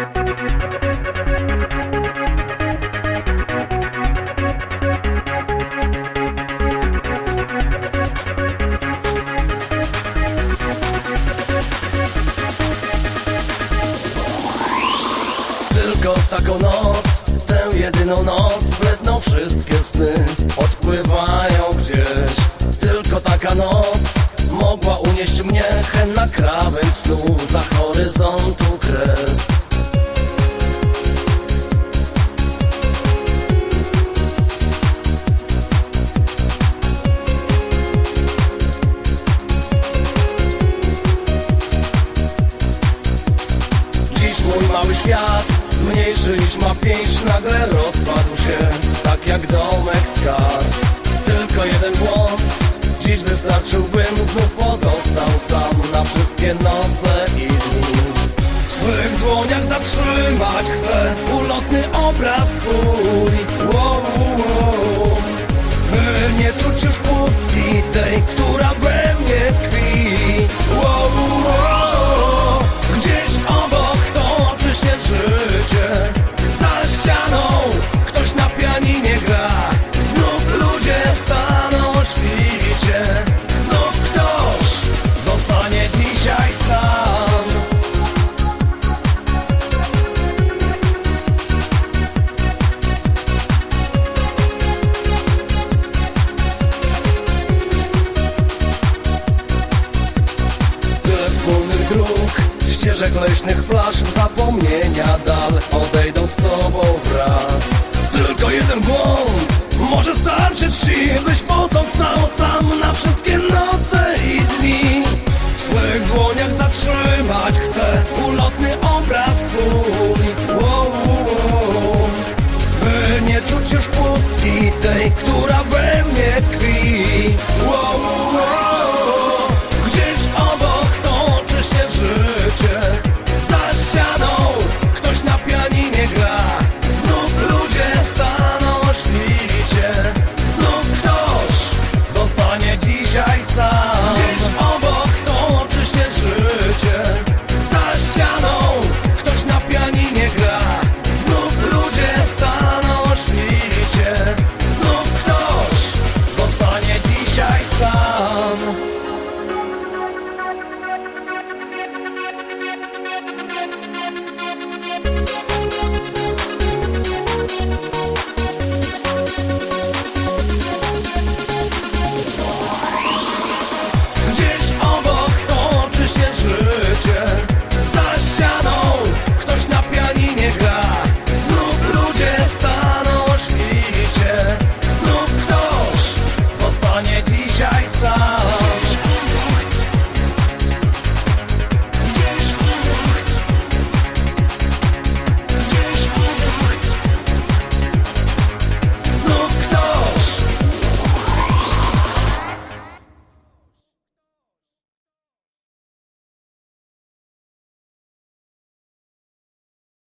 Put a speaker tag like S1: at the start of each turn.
S1: Tylko w taką noc, tę jedyną noc Bledną wszystkie sny, odpływają gdzieś. Tylko taka noc mogła unieść mnie Hen na krawędź snu, za horyzontu mniejszy niż ma pięść Nagle rozpadł się, tak jak domek z kart. Tylko jeden błąd, dziś wystarczyłbym Znów pozostał sam na wszystkie noce i dni. W swych dłoniach zatrzymać chcę ulotny obraz twój. Wow, wow. By ścieżek leśnych plaż Zapomnienia dal. Odejdą z tobą wraz. Tylko jeden błąd. Może starczyć ci Byś pozostał sam na wszystkie noce i dni. W swych dłoniach zatrzymać chcę ulotny obraz twój. Wow, wow. By nie czuć już pustki tej, która we mnie tkwi sam. Gdzieś obok toczy się życie.